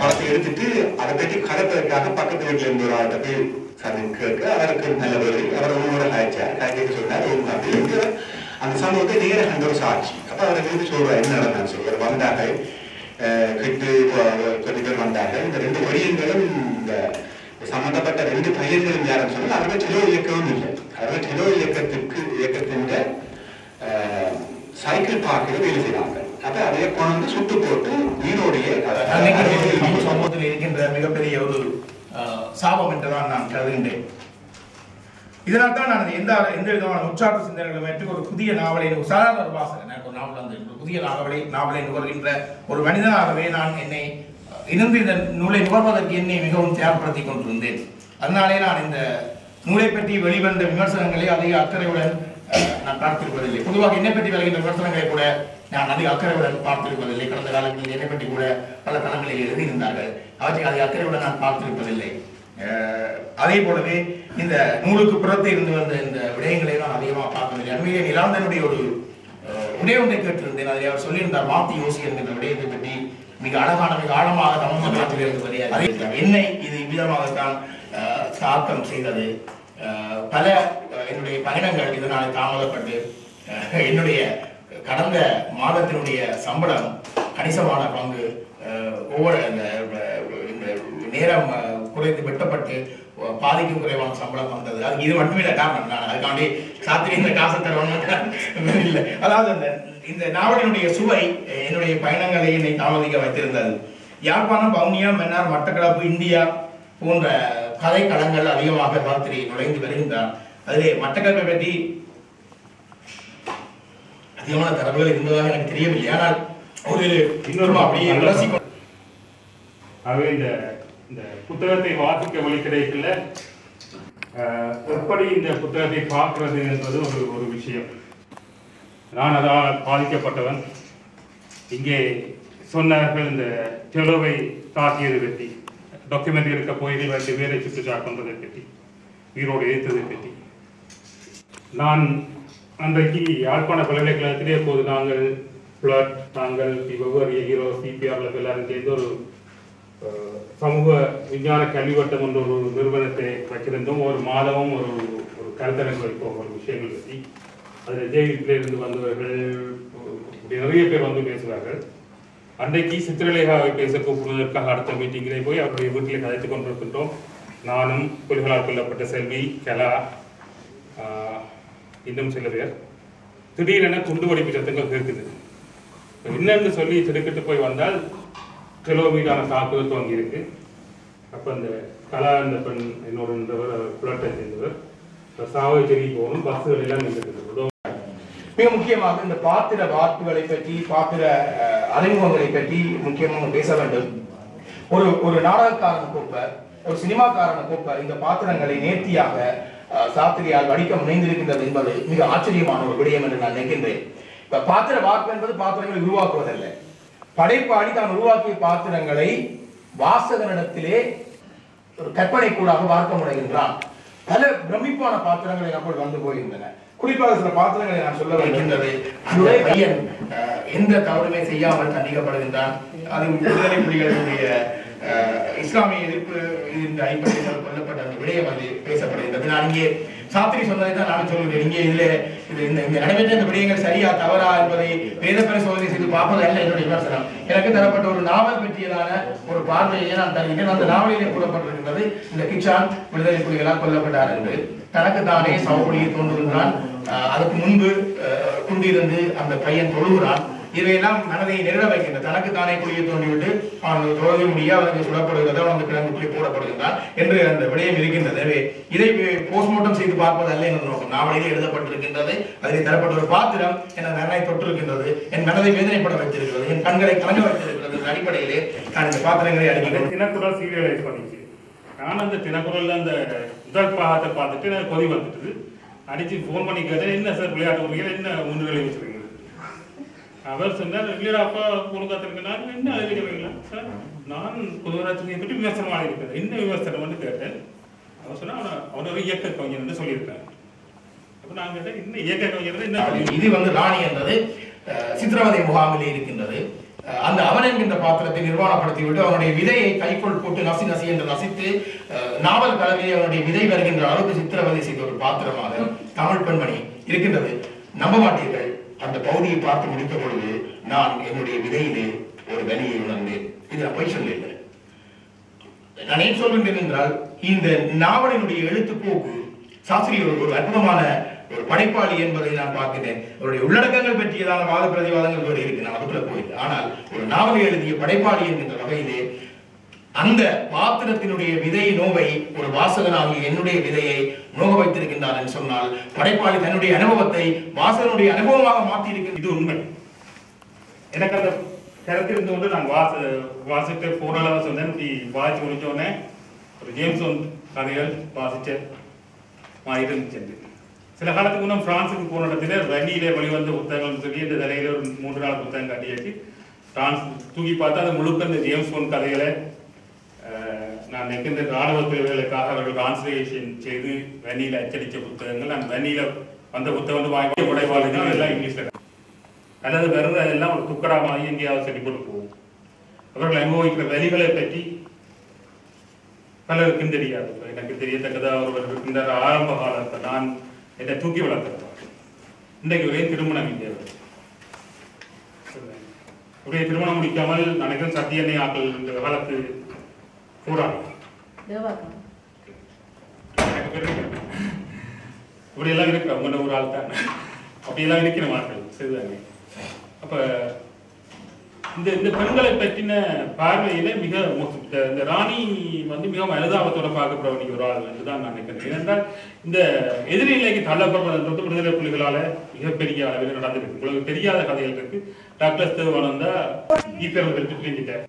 பணத்தை எடுத்துட்டு அதை பற்றி கலப்பதற்காக பக்கத்து வீட்டுல இருந்து ஒரு ஆள்கிட்ட போய் சரி கேட்க அவருக்கு நல்ல வேலை அவர் உங்களோட காய்ச்சார் காய்ச்சிட்டு சொன்னார் உங்க அந்த சம்பவத்தை நேர கண்ட ஒரு சாட்சி. அப்ப அவரை வந்து சொல்றாரு என்ன நடந்தான்னு சொல்றாரு வந்தாங்க அஹ், கிட்டு கொஞ்சம் பேர் வந்தாங்க இந்த ரெண்டு வழியங்களும் இந்த சம்பந்தப்பட்ட ரெண்டு பையன்களும் யாருன்னு சொன்னால் அவர்கள் செலவு இயக்கமும் இல்லை. அவர்கள் செலவு இயக்கத்துக்கு இயக்கத்தின் சைக்கிள் பார்க்கில் வேலை செய்றாங்க. அதை அதைய கொண்டு சுட்டு போட்டு உயிரோடைய நம்ம சமூகத்தில் இருக்கின்ற மிகப்பெரிய ஒரு அஹ், சாபம் என்றுதான் நான் கருதுகின்றேன். இதனால் தான் நான் எந்த எந்த விதமான உற்சாக சிந்தனைகளும் ஏற்று ஒரு புதிய நாவலை ஒரு சாதாரண ஒரு வாசகன் எனக்கு ஒரு நாவல் வந்து புதிய நாவலை நாவலை நுகர்கின்ற ஒரு மனிதனாகவே நான் என்னை அஹ், இருந்து இந்த நூலை நுகர்வதற்கு என்னை மிகவும் தயார்படுத்திக் கொண்டிருந்தேன். அதனாலே நான் இந்த நூலை பற்றி வெளிவந்த விமர்சனங்களை அதிக அக்கறையுடன் நான் பார்த்திருப்பதில்லை பொதுவாக என்னை பற்றி வருகின்ற விமர்சனங்களை கூட நான் அதிக அக்கறையுடன் பார்த்திருப்பதில்லை. கடந்த காலங்களில் என்னை பற்றி கூட பல தளங்களில் எழுதியிருந்தார்கள். அவற்றை அதிக அக்கறையுடன் நான் பார்த்திருப்பதில்லை. அதே போலவே இந்த நூலுக்கு புறத்தே இருந்து வந்த இந்த விடயங்களை நான் அதிகமாக பார்க்கவில்லை. அண்மையிலே நிலாந்தனுடைய ஒரு உடைய ஒன்றை கேட்டிருந்தேன். அதில் அவர் சொல்லியிருந்தார் மாத்தி யோசி என்கின்ற விடயத்தை பற்றி மிக அழகான மிக ஆழமாக தமிழ் மாற்றிருப்பதை என்னை இது இவ்விதமாகத்தான் தாக்கம் செய்தது. பல என்னுடைய பயணங்கள் இதனால் தாமதப்பட்டு என்னுடைய கடந்த மாதத்தினுடைய சம்பளம் கணிசமான பங்கு அஹ், ஒவ்வொரு இந்த இந்த நேரம் குறைந்து வெட்டப்பட்டு பாதிக்கும் குறைவான சம்பளம் வந்தது. அது இது மட்டுமே இல்லை காரணம் நான் அதுக்காண்டி சாத்திரி இந்த காசை தரணும் இல்லை. அதாவது அந்த இந்த நாவலினுடைய சுவை என்னுடைய பயணங்களை என்னை தாமதிக்க வைத்திருந்தது. யாழ்ப்பாணம் பவுனியா மன்னார் மட்டக்களப்பு இந்தியா போன்ற கலைக்களங்கள் களங்கள் அதிகமாக ராத்திரி நுழைந்து வருகின்றான். அதிலே மட்டக்களப்பை பற்றி அதிகமான தரவுகள் இருந்ததாக எனக்கு தெரியவில்லை. ஆனால் ஒரு இன்னொரு அப்படியே ஆகவே இந்த இந்த புத்தகத்தை வாசிக்க வழி கிடைக்கல எப்படி இந்த புத்தகத்தை பார்க்கிறது என்பது ஒரு ஒரு விஷயம். நான் அதால் பாதிக்கப்பட்டவன். இங்கே சொன்னார்கள் இந்த செலவை தாக்கியது பற்றி டாக்குமெண்ட்ரி எடுக்க போய் ரெண்டு பேரை சுற்றுச்சாட் கொண்டதை பற்றி. உயிரோடு எதிர்த்ததை பற்றி. நான் அன்றைக்கு யாழ்ப்பாண பல்கலைக்கழகத்திலே போது நாங்கள் பிளட் நாங்கள் வெவ்வேறு ஹீரோ சிபிஆர்ல எல்லாரும் சேர்ந்து ஒரு சமூக விஞ்ஞான கல்விவட்டம் என்ற ஒரு நிறுவனத்தை வைத்திருந்தோம். ஒரு மாதமும் ஒரு ஒரு கருத்தரங்கு வைப்போம். ஒரு விஷயங்கள் பற்றி. அதில் ஜேவிப்பில் வந்தவர்கள் நிறைய பேர் வந்து பேசுவார்கள். அன்றைக்கு சித்திரலேகாவை பேச கூப்பிடுவதற்காக அடுத்த மீட்டிங்கிலே போய் அவருடைய வீட்டில் கதைத்து கொண்டிருக்கின்றோம். நானும் புலிகளால் கொல்லப்பட்ட செல்வி கலா இன்னும் சில பேர் திடீரென குண்டு வெடிப்பு சத்தங்கள் கேட்குது. என்னன்னு சொல்லி திடுக்கிட்டு போய் வந்தால் கிலோ தாக்குதல் துவங்கி இருக்கு. அப்போ அந்த கலா பெண் என்னோட இருந்தவர் அவர் புலட்டை சேர்ந்தவர் சாவை தெரிய போகணும் பஸ்ஸுகள் எல்லாம் நின்றுட்டு மிக முக்கியமாக இந்த பாத்திர வார்ப்புகளை பற்றி பாத்திர அறிமுகங்களை பற்றி முக்கியமாக பேச வேண்டும். ஒரு ஒரு நாடகக்காரன் கூப்ப ஒரு சினிமாக்காரன் கோப்ப இந்த பாத்திரங்களை நேர்த்தியாக சாஸ்திரியால் சாத்திரியால் வடிக்க முனைந்திருக்கின்றது என்பது மிக ஆச்சரியமான ஒரு விடயம் என்று நான் நினைக்கின்றேன். இப்ப பாத்திர வாக்கு என்பது பாத்திரங்களை உருவாக்குவதல்ல. படைப்பாளி தான் உருவாக்கிய பாத்திரங்களை வாசகனிடத்திலே ஒரு கற்பனை கூடாக வார்க்க முனைகின்றான். பல பிரமிப்பான பாத்திரங்களை நம்மள் வந்து போகின்றன. குறிப்பாக சில பாத்திரங்களை நான் சொல்ல வைக்கின்றது பையன் அஹ், எந்த தவறுமே செய்யாமல் தண்டிக்கப்படுகின்றான். அது விடுதலை புலிகளுடைய இஸ்லாமிய எதிர்ப்பு இந்த ஐம்பது கொல்லப்பட்ட அந்த விடயம் அது பேசப்படுகின்றது. நான் இங்கே சாத்திரி சொன்னதை தான் நான் சொல்கிறேன் இங்கே இதுல இது இந்த இந்த நடைபெற்ற இந்த விடயங்கள் சரியா தவறா என்பதை வேத பரிசோதனை செய்து பார்ப்பது அல்ல என்னுடைய விமர்சனம். எனக்கு தரப்பட்ட ஒரு நாவல் பற்றியதான ஒரு பார்வையை நான் தருகிறேன் அந்த நாவலிலே கூறப்பட்டிருக்கிறது இந்த கிச்சான் விடுதலை புலிகளால் கொல்லப்பட்டார் என்று. தனக்கு தானே சவப்பொழியை தோன்றுகின்றான். அஹ் அதுக்கு முன்பு அஹ், குண்டிருந்து அந்த பையன் தொழுகிறான். இவையெல்லாம் மனதை நெருட வைக்கின்ற தனக்கு தானே குழியை தோண்டிவிட்டு அவன் தொழுகை முடிய அவனுக்கு சுடப்படுகிறது அவனுக்கு கிழங்குக்குள்ளே போடப்படுகின்றான் என்று அந்த விடயம் இருக்கின்றது. இதை போஸ்ட்மார்ட்டம் செய்து பார்ப்பது அல்ல என்ற நோக்கம். நாவலிலே எழுதப்பட்டிருக்கின்றது. அதில் தரப்பட்ட ஒரு பாத்திரம் என் மனதை தொட்டிருக்கின்றது என் மனதை வேதனைப்பட வைத்திருக்கிறது. என் கண்களை கலங்க வைத்திருக்கிறது என்ற அடிப்படையிலே நான் இந்த பாத்திரங்களை அடுக்கிறேன் தினக்குரல் சீரியலைஸ் பண்ணிச்சு நான் அந்த தினக்குரல்ல அந்த முதல் பாகத்தை பார்த்துட்டு எனக்கு கொதி வந்துட்டுது. அடிச்சு ஃபோன் பண்ணி கேட்டேன் என்ன சார் விளையாட்டு என்ன முன்னிலை வச்சிருக்கீங்க? அவர் சொன்னார் ரெகுலர் அப்பா கொடுக்காத்திருக்கேன் என்ன அறிவிக்கிறீங்களா சார் நான் பொதுவராட்சியை பற்றி விமர்சனம் இருக்கிறேன் என்ன விமர்சனம்? வந்து கேட்டேன். அவர் சொன்னா அவன- அவன் ஒரு இயக்க கவிஞர் என்று சொல்லியிருக்காரு. அப்போ நான் கேட்டேன் என்ன இயக்க கவிஞர் என்ன இது வந்து ராணி என்றது சித்திரவதை முகாமிலே இருக்கின்றது. அந்த அவன் என்கின்ற பாத்திரத்தை நிர்வாணப்படுத்தி விட்டு அவனுடைய விதையை கைக்குள் போட்டு நசி நசி என்று நசித்து நாவல் கலவையை அவனுடைய விதை வருகின்ற அளவுக்கு சித்திரவதை செய்த ஒரு பாத்திரமாக தமிழ் பெண்மணி இருக்கின்றது. நம்ப மாட்டீர்கள். அந்த பகுதியை பார்த்து முடித்த பொழுது நான் என்னுடைய விதையிலே ஒரு வெளியை உணர்ந்தேன். இது நான் பொய் சொல்லவில்லை நான் ஏன் சொல்கின்றேன் என்றால் இந்த நாவலினுடைய எழுத்துப்போக்கு சாஸ்திரி ஒரு ஒரு அற்புதமான ஒரு படைப்பாளி என்பதை நான் பார்க்கிறேன். அவருடைய உள்ளடக்கங்கள் பற்றியதான வாத பிரதிவாதங்கள் இருக்கு. நான் அதுக்குள்ள போயில்லை ஆனால் ஒரு நாவலை எழுதிய படைப்பாளி என்கின்ற வகையிலே அந்த பாத்திரத்தினுடைய விதை நோவை ஒரு வாசகனாகிய என்னுடைய விதையை நோக வைத்திருக்கின்றார் என்று சொன்னால் படைப்பாளி தன்னுடைய அனுபவத்தை வாசகனுடைய அனுபவமாக மாற்றி இது உண்மை. எனக்கு அந்த கருத்து இருந்து கொண்டு நான் வாச வாசிட்டு போராளவு சொன்னேன். இப்படி வாசிச்சு முடிச்சோடனே ஒரு ஜேம்ஸ் ஒன் கதைகள் வாசிச்ச மாதிரி இருந்துச்சு. சில காலத்துக்கு முன்னம் பிரான்ஸுக்கு போன இடத்துல வண்டியிலே வெளிவந்த புத்தகங்கள்னு சொல்லி இந்த தலையில ஒரு மூன்று நாள் புத்தகம் கட்டியாச்சு. பிரான்ஸ் தூக்கி பார்த்தா அது முழுக்க இந்த ஜேம்ஸ் போன் கதைகளை நான் நினைக்கின்ற ராணுவ தேவைகளுக்காக அவர்கள் கான்சன்ட்ரேஷன் செய்து வன்னியில அச்சடித்த புத்தகங்கள் நான் வன்னியில வந்த புத்தகம் வந்து வாங்கி உடைவாளுங்க எல்லாம் இங்கிலீஷில் அல்லது வெறும் அதெல்லாம் ஒரு துக்கடா மாதிரி எங்கேயாவது சரி போட்டு போகும். அவர்கள் அனுபவிக்கிற வழிகளை பற்றி பலருக்கும் தெரியாது. எனக்கு தெரியத்தக்கதாக அவர்கள் இருக்கின்ற ஆரம்ப காலத்தை நான் என்னை தூக்கி வளர்க்கிறேன் இன்றைக்கு ஒரே திருமணம் இங்கே வருது. அப்படியே திருமணம் முடிக்காமல் நினைக்கிறேன் சத்தியனை ஆக்கள் இந்த காலத்து தெரியும். இப்படி எல்லாம் இருக்கு அவங்க ஒரு ஆள் தான். அப்படி எல்லாம் இருக்கிற மார்கள் சரிதானே? அப்ப இந்த இந்த பெண்களை பற்றின பார்வையில மிக இந்த- ராணி வந்து மிகவும் அனுதாபத்தோட பார்க்கப்படுற ஒரு ஆள் என்றுதான் நான் நினைக்கிறேன். ஏனென்றால் இந்த எதிரி நிலைக்கு தள்ளப்படுறது விடுதலை புலிகளால மிகப்பெரிய அளவில் நடந்திருக்கு. உங்களுக்கு தெரியாத கதைகள் இருக்கு. டாக்டர் தேவானந்தா ஈப்பர்கள் பற்றி தெரிஞ்சுட்டார்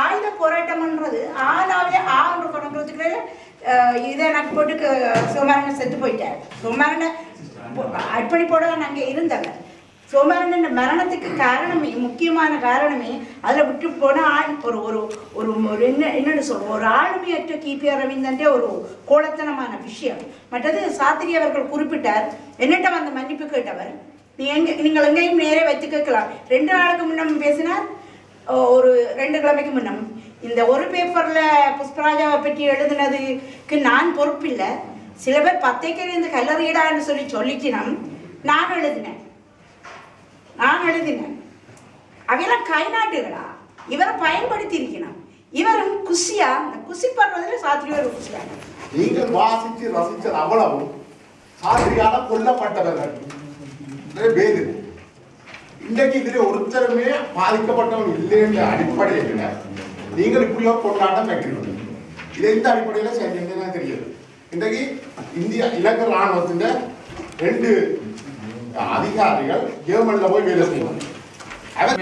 ஆயுத போராட்டம்ன்றது ஆனாவே ஆண்டு தொடங்குறதுக்கு இதை எனக்கு போட்டு சோமாரன் செத்து போயிட்டார். சோமாரன் அடிப்படை போட நாங்கள் இருந்தாங்க சோமாரன் மரணத்துக்கு காரணமே முக்கியமான காரணமே அதில் விட்டு போன ஆள் ஒரு ஒரு ஒரு ஒரு என்ன என்னென்னு சொல்லுவோம் ஒரு ஆளுமையற்ற கிபி அரவிந்தன்டே ஒரு கோலத்தனமான விஷயம். மற்றது சாத்திரி அவர்கள் குறிப்பிட்டார் என்னட்ட வந்த மன்னிப்பு கேட்டவர் நீ எங்க நீங்கள் எங்கேயும் நேரே வைத்து கேட்கலாம். ரெண்டு நாளுக்கு முன்னம் பேசினார் ஒரு ரெண்டு கிழமைக்கு முன்னம். இந்த ஒரு பேப்பர்ல புஷ்பராஜாவை பற்றி எழுதுனதுக்கு நான் பொறுப்பில்லை. சில பேர் பத்தைக்கறி இந்த கல்லறியடான்னு சொல்லி சொல்லிக்கணும் நான் எழுதினேன். நான் எழுதினேன். அவையெல்லாம் கைநாட்டுகளா இவரை பயன்படுத்தி இருக்கணும் இவரும் குசியா இந்த குசிப்படுறதுல சாத்திரி ஒரு குசியா நீங்கள் வாசிச்சு ரசிச்சது அவ்வளவும் சாத்திரியால கொல்லப்பட்டவர்கள். நிறைய இன்றைக்கு இதுல ஒருத்தருமே பாதிக்கப்பட்டவன் இல்லைன்ற அடிப்படையில் நீங்கள் இப்படியோ கொண்டாட்டம் வைக்கிறீங்க இது எந்த அடிப்படையில் செஞ்சீங்கன்னு தெரியாது இன்றைக்கு இந்தியா இலங்கை ராணுவத்தின் ரெண்டு அதிகாரிகள் ஜெர்மன்ல போய் வேலை செய்வாங்க. அவர்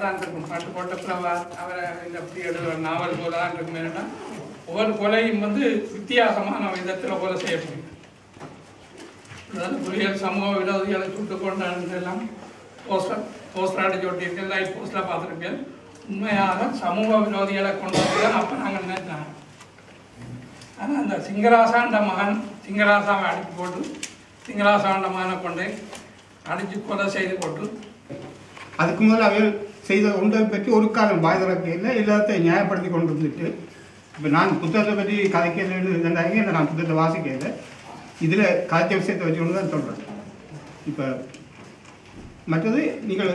தான் இருக்கும் பாட்டு போட்ட பிரபா அவரை இந்த அப்படி எழுதுற நாவல் போல தான் இருக்கும் என்னன்னா ஒவ்வொரு கொலையும் வந்து வித்தியாசமான விதத்தில் கொலை செய்யப்படும் அதாவது புலிகள் சமூக விரோதிகளை சுட்டு கொண்டாடு எல்லாம் போஸ்டர் போஸ்டர் அடிச்சு ஒட்டியிருக்கேன் லைட் போஸ்டர் பார்த்துருக்கேன் உண்மையாக சமூக விரோதிகளை கொண்டாந்து தான் அப்போ நாங்கள் நினைச்சாங்க ஆனால் அந்த சிங்கராசாண்ட மகன் சிங்கராசாவை அடித்து போட்டு சிங்கராசாண்ட மகனை கொண்டு அடித்து கொலை செய்து போட்டு அதுக்கு முதல்ல அவர் செய்த ஒன்றை பற்றி ஒரு காலம் வாய் இல்லை எல்லாத்தையும் நியாயப்படுத்தி கொண்டு வந்துட்டு இப்போ நான் புத்தகத்தை பற்றி கதைக்கிறது இருந்தாங்க நான் புத்தகத்தை வாசிக்கல. இதில் கதைச்ச விஷயத்தை வச்சுக்கொண்டு தான் சொல்கிறேன் இப்போ மற்றது நீங்கள்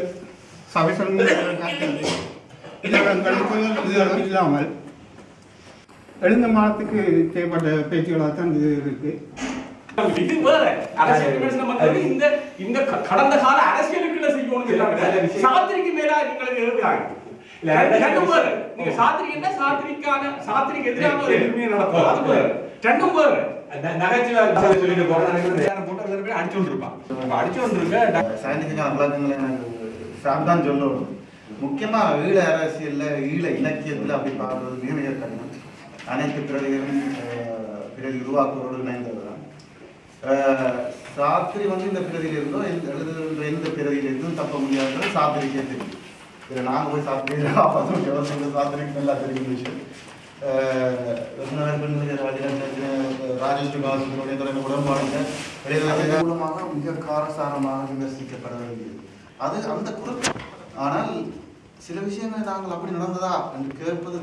சபை சொல்லுங்கள் இதெல்லாம் இல்லாமல் எழுந்த மாதத்துக்கு செய்யப்பட்ட பேச்சுகளாக தான் இது வேற அரசியல் இந்த இந்த க- கடந்த கால அரசியலுக்குள்ள செய்யணும் சாத்திரிக்கு மேலா எங்களுக்கு எழுதுறாங்க ரெண்டும் வேற நீங்க சாத்திரிக்கு என்ன சாத்திரிக்கான சாத்திரிக்கு எதிரான ஒரு எதிர்மையை நடத்தும் அது வேற ரெண்டும் வேற நகைச்சுவை சொல்லிட்டு போறேன். போட்டு அதில் போய் அடிச்சு வந்துருப்பான் அடிச்சு வந்துருக்க சொல்லணும். முக்கியமாக ஈழ அரசியலில் ஈழ இலக்கியத்தில் அப்படி பார்க்கறது மிக மிக கடினம். அனைத்து அஹ், பிரதி உருவாக்குவதோடு இணைந்தது தான் சாத்திரி வந்து இந்த எந்த எழுதுகின்ற எந்த பிரதியில் இருந்தும் தப்ப முடியாதுன்றது சாத்திரிக்கே தெரியும். இதில் நாங்கள் போய் சாப்பிட்டு காப்பாற்றோம் எவ்வளோ சாப்பிட்டு நல்லா தெரியும் ராஜேஷ் காசுடைய தொடர்பு உடன்பாடுங்க. மூலமாக மிக காரசாரமாக விமர்சிக்கப்பட வேண்டியது. அது அந்த குறிப்பு ஆனால் சில விஷயங்கள் நாங்கள் அப்படி நடந்ததா என்று கேட்பது